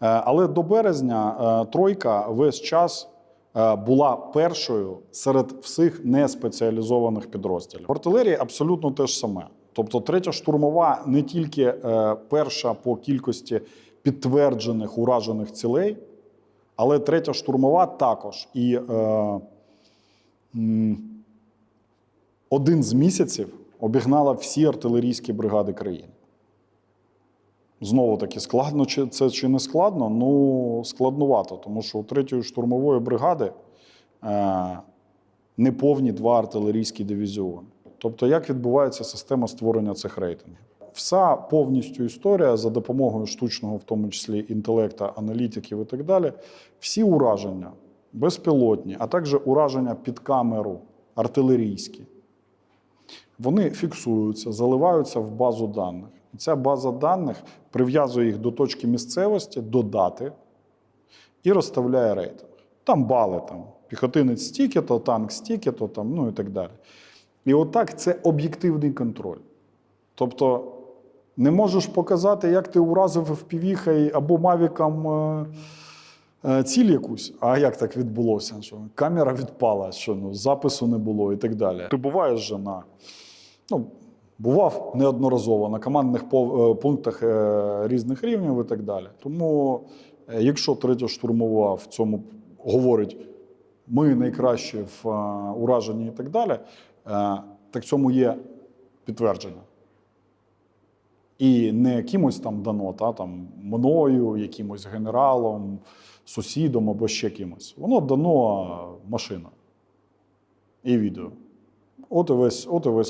Але до березня е, тройка весь час е, була першою серед всіх неспеціалізованих підрозділів. В артилерії абсолютно те ж саме. Тобто, третя штурмова не тільки е, перша по кількості підтверджених уражених цілей, але третя штурмова також. І е, один з місяців обігнала всі артилерійські бригади країни. Знову таки, складно чи це чи не складно? Ну, складнувато, тому що у третьої штурмової бригади е, неповні два артилерійські дивізіони. Тобто, як відбувається система створення цих рейтингів? Вся повністю історія за допомогою штучного, в тому числі інтелекта, аналітиків і так далі, всі ураження безпілотні, а також ураження під камеру артилерійські, вони фіксуються, заливаються в базу даних. Ця база даних прив'язує їх до точки місцевості, до дати і розставляє рейтинг. Там бали, там, піхотинець стільки-то, танк стільки-то, там, ну і так далі. І отак це об'єктивний контроль. Тобто не можеш показати, як ти уразив впівіхай або мавіком е, е, ціль якусь. А як так відбулося? Що камера відпала, що ну, запису не було і так далі. Ти буваєш же на. Ну, бував неодноразово на командних е, пунктах е, різних рівнів і так далі. Тому, е, якщо третя штурмова в цьому говорить, ми найкращі в ураженні і так далі, так цьому є підтвердження. І не кимось там дано, та, там, мною, якимось генералом, сусідом або ще кимось. Воно дано машина і відео. От і весь, от і весь